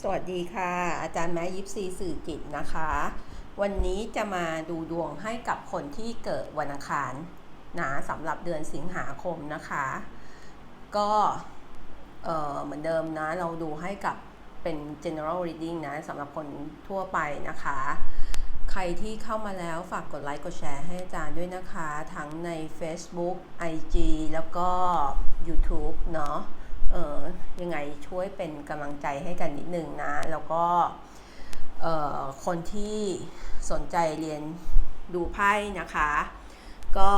สวัสดีค่ะ อาจารย์แม้ยิปซีสื่อจิตนะคะ วันนี้จะมาดูดวงให้กับคนที่เกิดวันอังคารนะสำหรับเดือนสิงหาคมนะคะ ก็เเหมือนเดิมนะ เราดูให้กับเป็น general reading นะสำหรับคนทั่วไปนะคะ ใครที่เข้ามาแล้วฝากกดไลค์กดแชร์ให้อาจารย์ด้วยนะคะ ทั้งใน Facebook IG แล้วก็ YouTube เนาะ เออยังไงช่วยเป็นกำลังใจให้กันนิดนึงนะ แล้วก็เออคนที่สนใจเรียนดูไพ่นะคะ ก็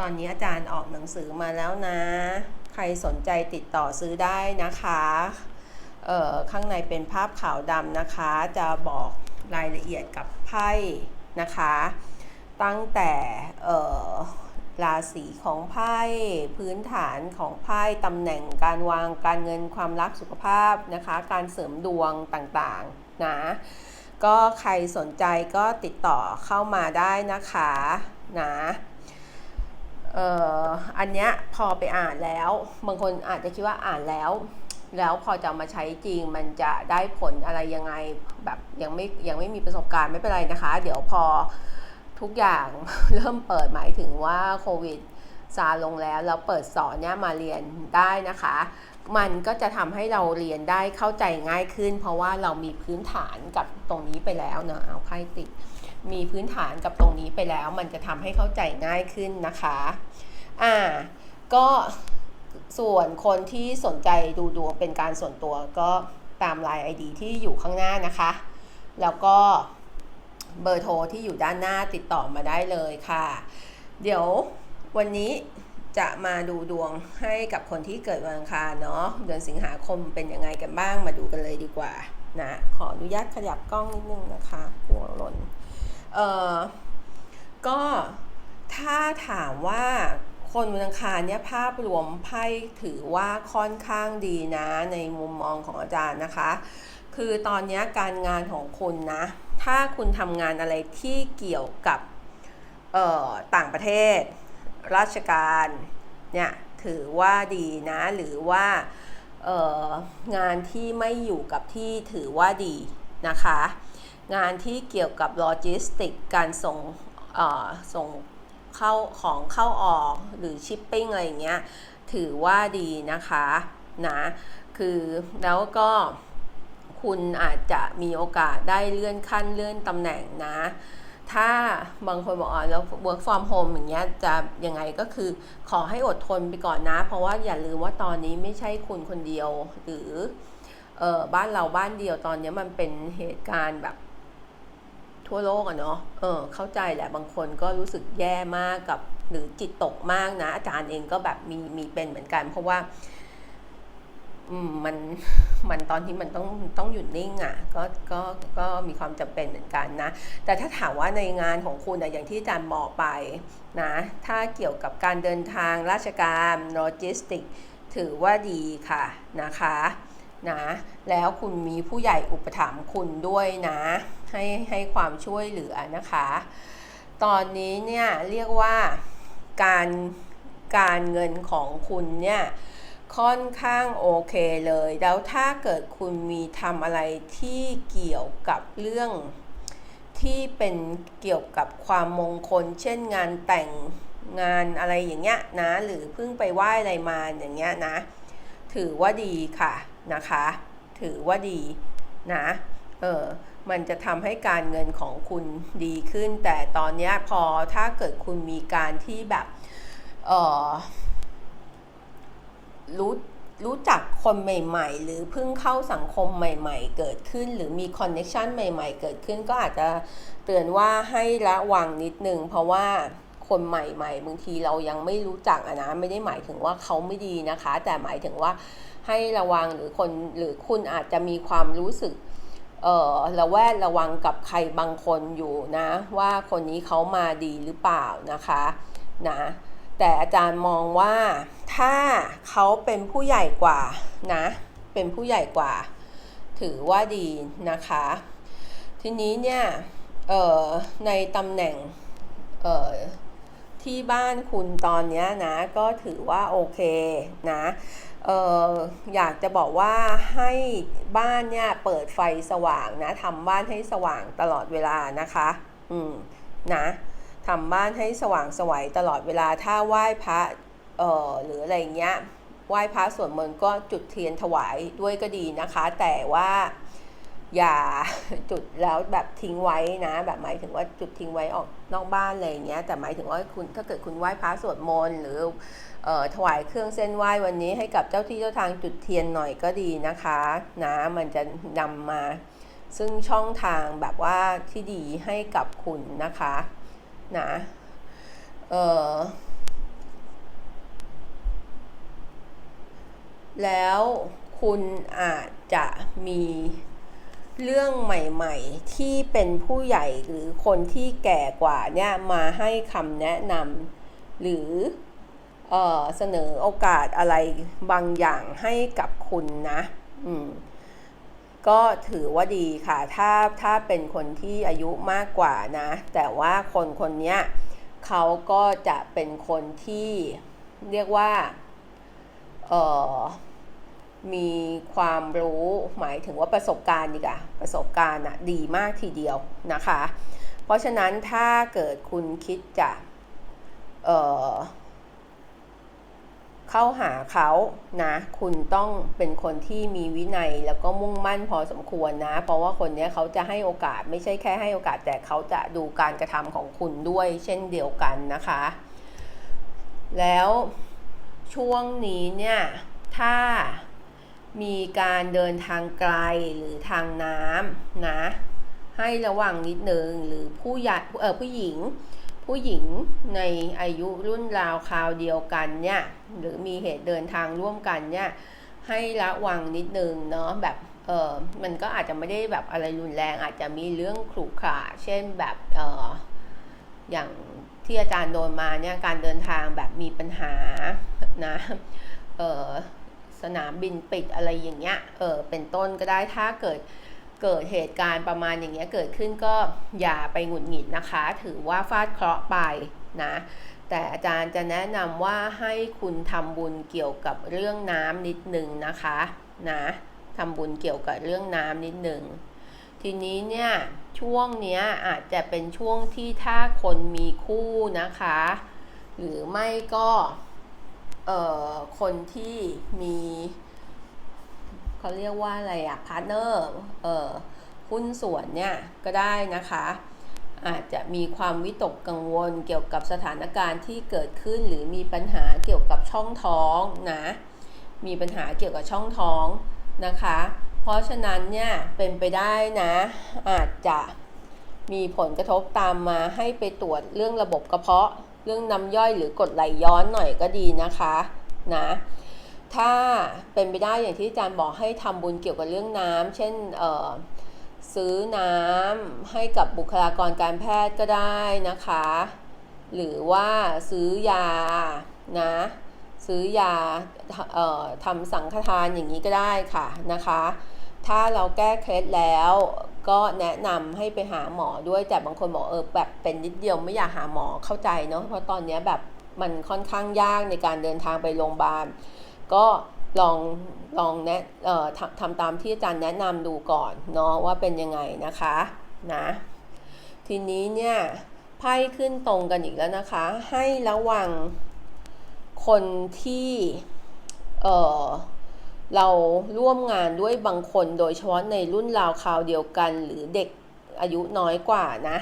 ตอนนี้อาจารย์ออกหนังสือมาแล้วนะ ใครสนใจติดต่อซื้อได้นะคะเอ่อข้างในเป็นภาพขาวดำนะคะ จะบอกรายละเอียดกับไพ่นะคะ ตั้งแต่เอ่อ ราศีของไพ่พื้นฐานของไพ่ตำแหน่งการวางการเงินความรักสุขภาพนะคะ การเสริมดวงต่างๆนะก็ใครสนใจก็ติดต่อเข้ามาได้นะคะนะเอ่ออันเนี้ยพอไปอ่านแล้ว บางคนอาจจะคิดว่าอ่านแล้ว แล้วพอจะมาใช้จริงมันจะได้ผลอะไรยังไงแบบยังไม่ยังไม่มีประสบการณ์ไม่เป็นไรนะคะ เดี๋ยวพอ ทุกอย่างเริ่มเปิดหมายถึงว่าโควิดซาลงแล้วแล้วเปิดสอนเนี่ยมาเรียนได้นะคะ มันก็จะทำให้เราเรียนได้เข้าใจง่ายขึ้น เพราะว่าเรามีพื้นฐานกับตรงนี้ไปแล้วเนอะเอาไพ่ติดมีพื้นฐานกับตรงนี้ไปแล้ว มันจะทำให้เข้าใจง่ายขึ้นนะคะอ่าก็ส่วนคนที่สนใจดูดวงเป็นการส่วนตัวก็ตามไลน์ ID ที่อยู่ข้างหน้านะคะ แล้วก็ เบอร์โทรที่อยู่ด้านหน้าติดต่อมาได้เลยค่ะ เดี๋ยววันนี้จะมาดูดวงให้กับคนที่เกิดวันอังคารเนาะเดือนสิงหาคมเป็นยังไงกันบ้างมาดูกันเลยดีกว่านะขออนุญาตขยับกล้องนิดนึงนะคะกลัวหล่นเอ่อก็ถ้าถามว่าคนวันอังคารเนี่ยภาพรวมไพ่ถือว่าค่อนข้างดีนะในมุมมองของอาจารย์นะคะ คือตอนนี้การงานของคุณนะ ถ้าคุณทำงานอะไรที่เกี่ยวกับต่างประเทศ ราชการเนี่ยถือว่าดีนะ หรือว่างานที่ไม่อยู่กับที่ถือว่าดีนะคะ งานที่เกี่ยวกับโลจิสติกการส่งส่งเข้าของเข้าออกหรือชิปปิ้งอะไรอย่างเงี้ยถือว่าดีนะคะนะคือแล้วก็ คุณอาจจะมีโอกาสได้เลื่อนขั้นเลื่อนตำแหน่งนะ ถ้าบางคนบอกอ๋อแล้ว work from home อย่างเงี้ยจะยังไงก็คือขอให้อดทนไปก่อนนะ เพราะว่าอย่าลืมว่าตอนนี้ไม่ใช่คุณคนเดียว หรือเออบ้านเราบ้านเดียวตอนนี้มันเป็นเหตุการณ์แบบทั่วโลกอะเนาะ เออ เข้าใจแหละบางคนก็รู้สึกแย่มากกับ หรือจิตตกมากนะ อาจารย์เองก็แบบมีมีเป็นเหมือนกัน เพราะว่า มันมันตอนที่มันต้องต้องหยุดนิ่งอะ่ะก็ก็ก็มีความจำเป็นเหมือนกันนะ แต่ถ้าถามว่าในงานของคุณอะอย่างที่อาจารย์บอกไปนะถ้าเกี่ยวกับการเดินทางราชการโลจิสติกถือว่าดีค่ะนะคะนะแล้วคุณมีผู้ใหญ่อุปถัมภ์คุณด้วยนะให้ให้ความช่วยเหลือนะคะ ตอนนี้เนี่ยเรียกว่าการการเงินของคุณเนี่ย ค่อนข้างโอเคเลย แล้วถ้าเกิดคุณมีทำอะไรที่เกี่ยวกับเรื่องที่เป็นเกี่ยวกับความมงคล เช่นงานแต่งงานอะไรอย่างเงี้ยนะ หรือเพิ่งไปไหว้อะไรมาอย่างเงี้ยนะ ถือว่าดีค่ะนะคะ ถือว่าดีนะ เออมันจะทำให้การเงินของคุณดีขึ้น แต่ตอนนี้พอถ้าเกิดคุณมีการที่แบบ เออ รู้รู้จักคนใหม่ๆ หรือเพิ่งเข้าสังคมใหม่ๆ เกิดขึ้น หรือมีคอนเนคชันใหม่ๆ เกิดขึ้นก็อาจจะเตือนว่าให้ระวังนิดนึง เพราะว่าคนใหม่ๆบางทีเรายังไม่รู้จักอะนะไม่ได้หมายถึงว่าเขาไม่ดีนะคะ แต่หมายถึงว่าให้ระวังหรือคนหรือคุณอาจจะมีความรู้สึกเออระแวดระวังกับใครบางคนอยู่นะ ว่าคนนี้เขามาดีหรือเปล่านะคะนะ แต่อาจารย์มองว่าถ้าเขาเป็นผู้ใหญ่กว่านะ เป็นผู้ใหญ่กว่า ถือว่าดีนะคะ ทีนี้เนี่ยในตำแหน่งที่บ้านคุณตอนนี้นะก็ถือว่าโอเคนะอออยากจะบอกว่าให้บ้านเนี่ยเปิดไฟสว่างนะทำบ้านให้สว่างตลอดเวลานะคะ อืมนะ ทำบ้านให้สว่างสวัยตลอดเวลาถ้าไหว้พระเออหรืออะไรเงี้ยไหว้พระสวดมนต์ก็จุดเทียนถวายด้วยก็ดีนะคะ แต่ว่าอย่าจุดแล้วแบบทิ้งไว้นะ แบบหมายถึงว่าจุดทิ้งไว้ออกนอกบ้านอะไรเงี้ยแต่หมายถึงว่าคุณถ้าเกิดคุณไหว้พระสวดมนต์หรือออถวายเครื่องเส้นไหว้วันนี้ให้กับเจ้าที่เจ้าทางจุดเทียนหน่อยก็ดีนะคะนะมันจะนำมาซึ่งช่องทางแบบว่าที่ดีให้กับคุณนะคะ นะเออแล้วคุณอาจจะมีเรื่องใหม่ๆ ที่เป็นผู้ใหญ่หรือคนที่แก่กว่าเนี่ยมาให้คำแนะนำหรือเออเสนอโอกาสอะไรบางอย่างให้กับคุณนะ อืม ก็ถือว่าดีค่ะ ถ้าถ้าเป็นคนที่อายุมากกว่านะ แต่ว่าคนคนนี้เขาก็จะเป็นคนที่เรียกว่าเออมีความรู้หมายถึงว่าประสบการณ์ดีกว่าประสบการณ์อะดีมากทีเดียวนะคะ เพราะฉะนั้นถ้าเกิดคุณคิดจะเเข้าหาเขานะ คุณต้องเป็นคนที่มีวินัยแล้วก็มุ่งมั่นพอสมควรนะ เพราะว่าคนนี้เขาจะให้โอกาสไม่ใช่แค่ให้โอกาสแต่เขาจะดูการกระทำของคุณด้วย เช่นเดียวกันนะคะ แล้วช่วงนี้เนี่ยถ้ามีการเดินทางไกลหรือทางน้ำนะ ให้ระวังนิดนึงหรือผู้ใหญ่เออผู้หญิง ผู้หญิงในอายุรุ่นราวคราวเดียวกันเนี่ยหรือมีเหตุเดินทางร่วมกันเนี่ยให้ระวังนิดนึงเนาะแบบเออมันก็อาจจะไม่ได้แบบอะไรรุนแรง อาจจะมีเรื่องขรุขระเช่นแบบเอออย่างที่อาจารย์โดนมาเนี่ยการเดินทางแบบมีปัญหานะเออสนามบินปิดอะไรอย่างเงี้ยเออเป็นต้นก็ได้ถ้าเกิด เกิดเหตุการณ์ประมาณอย่างเงี้ยเกิดขึ้นก็อย่าไปหงุดหงิดนะคะ ถือว่าฟาดเคราะห์ไปนะแต่อาจารย์จะแนะนำว่าให้คุณทำบุญเกี่ยวกับเรื่องน้ำนิดนึงนะคะนะทำบุญเกี่ยวกับเรื่องน้ำนิดนึงทีนี้เนี่ยช่วงเนี้ยอาจจะเป็นช่วงที่ถ้าคนมีคู่นะคะ หรือไม่ก็เอ่อคนที่มี เขาเรียกว่าอะไรอะพาร์ทเนอร์เอ่อหุ้นส่วนเนี่ยก็ได้นะคะ อาจจะมีความวิตกกังวลเกี่ยวกับสถานการณ์ที่เกิดขึ้นหรือมีปัญหาเกี่ยวกับช่องท้องนะมีปัญหาเกี่ยวกับช่องท้องนะคะ เพราะฉะนั้นเนี่ยเป็นไปได้นะ อาจจะมีผลกระทบตามมาให้ไปตรวจเรื่องระบบกระเพาะ เรื่องน้ำย่อยหรือกดไหลย้อนหน่อยก็ดีนะคะนะ ถ้าเป็นไปได้อย่างที่อาจารย์บอกให้ทำบุญเกี่ยวกับเรื่องน้ำเช่นซื้อน้ำให้กับบุคลากรการแพทย์ก็ได้นะคะ หรือว่าซื้อยานะซื้อยาทำสังฆทานอย่างนี้ก็ได้ค่ะนะคะ ถ้าเราแก้เคล็ดแล้วก็แนะนำให้ไปหาหมอด้วยแต่บางคนบอกเออแบบเป็นนิดเดียวไม่อยากหาหมอเข้าใจเนาะเพราะตอนนี้แบบมันค่อนข้างยากในการเดินทางไปโรงพยาบาล ก็ลองลองแนะเอ่อทำทำตามที่อาจารย์แนะนำดูก่อนเนาะว่าเป็นยังไงนะคะนะทีนี้เนี่ยไพ่ขึ้นตรงกันอีกแล้วนะคะ ให้ระวังคนที่เอ่อเราร่วมงานด้วยบางคนโดยเฉพาะในรุ่นราวคราวเดียวกัน หรือเด็กอายุน้อยกว่านะ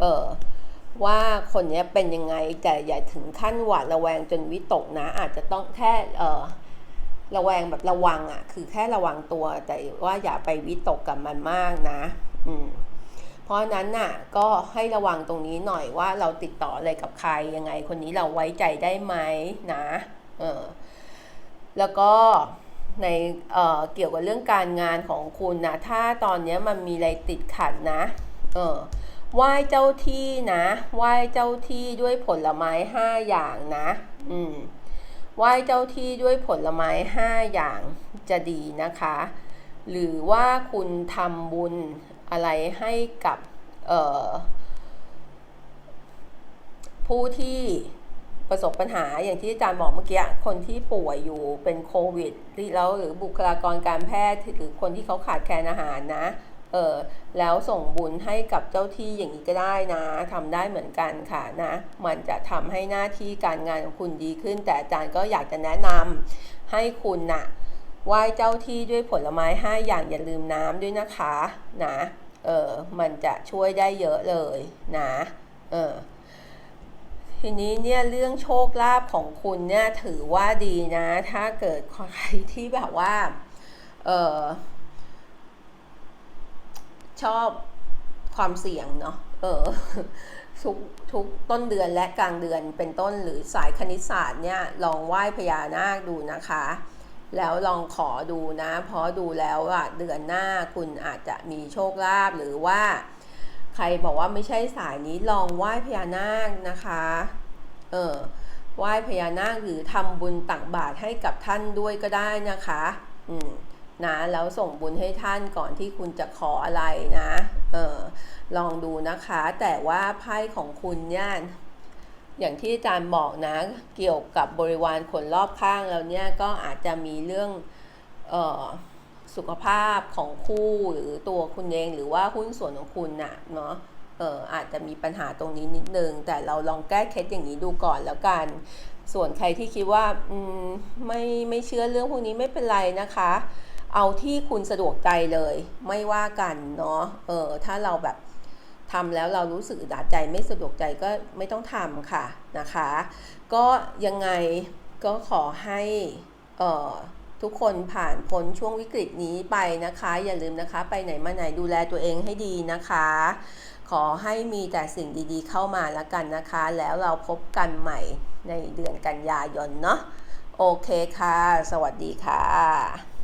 เออ ว่าคนนี้เป็นยังไงแต่อย่าถึงขั้นหวาดระแวงจนวิตกนะ อาจจะต้องแค่เออระแวงแบบระวังอะ่ะ คือแค่ระวังตัวแต่ว่าอย่าไปวิตกกับมันมากนะ อืมเพราะนั้นน่ะ ก็ให้ระวังตรงนี้หน่อยว่าเราติดต่ออะไรกับใครยังไง คนนี้เราไว้ใจได้ไหมนะเออแล้วก็ในเเกี่ยวกับเรื่องการงานของคุณนะ ถ้าตอนนี้มันมีอะไรติดขัดนะ เออ ไหว้เจ้าที่นะไหว้เจ้าที่ด้วยผลไม้ห้าอย่างนะ อืมไหว้เจ้าที่ด้วยผลไม้ห้าอย่างจะดีนะคะ หรือว่าคุณทำบุญอะไรให้กับเอ่อผู้ที่ประสบปัญหาอย่างที่อาจารย์บอกเมื่อกี้คนที่ป่วยอยู่เป็นโควิดแล้วหรือบุคลากรการแพทย์หรือคนที่เขาขาดแคลนอาหารนะ เออแล้วส่งบุญให้กับเจ้าที่อย่างนี้ก็ได้นะทำได้เหมือนกันค่ะนะ มันจะทำให้หน้าที่การงานของคุณดีขึ้น แต่อาจารย์ก็อยากจะแนะนำให้คุณน่ะไหว้เจ้าที่ด้วยผลไม้ห้าอย่างอย่าลืมน้ำด้วยนะคะนะเออมันจะช่วยได้เยอะเลยนะเออทีนี้เนี่ยเรื่องโชคลาภของคุณเนี่ยถือว่าดีนะ ถ้าเกิดใครที่แบบว่าเออ ชอบความเสี่ยงเนาะเออทุกทุกต้นเดือนและกลางเดือนเป็นต้นหรือสายคณิตศาสตร์เนี่ยลองไหว้พญานาคดูนะคะ แล้วลองขอดูนะ เพราะดูแล้วอะเดือนหน้าคุณอาจจะมีโชคลาภหรือว่า ใครบอกว่าไม่ใช่สายนี้ลองไหว้พญานาคนะคะเออไหว้พญานาคหรือทำบุญตักบาตรให้กับท่านด้วยก็ได้นะคะ อืม นะแล้วส่งบุญให้ท่านก่อนที่คุณจะขออะไรนะเออลองดูนะคะ แต่ว่าไพ่ของคุณเนี่ยอย่างที่อาจารย์บอกนะ เกี่ยวกับบริวารคนรอบข้างแล้วเนี่ยก็อาจจะมีเรื่องออสุขภาพของคู่หรือตัวคุณเองหรือว่าหุ้นส่วนของคุณน่ะเนาะเอออาจจะมีปัญหาตรงนี้นิดนึง แต่เราลองแก้เคล็ดอย่างนี้ดูก่อนแล้วกัน ส่วนใครที่คิดว่าอืมไม่ไม่เชื่อเรื่องพวกนี้ไม่เป็นไรนะคะ เอาที่คุณสะดวกใจเลย ไม่ว่ากันเนาะเออถ้าเราแบบทำแล้วเรารู้สึกอึดอัดใจไม่สะดวกใจก็ไม่ต้องทำค่ะนะคะ ก็ยังไงก็ขอให้เอ่อทุกคนผ่านพ้นช่วงวิกฤตนี้ไปนะคะ อย่าลืมนะคะ ไปไหนมาไหนดูแลตัวเองให้ดีนะคะ ขอให้มีแต่สิ่งดีๆเข้ามาแล้วกันนะคะ แล้วเราพบกันใหม่ในเดือนกันยายนเนาะโอเคค่ะ สวัสดีค่ะ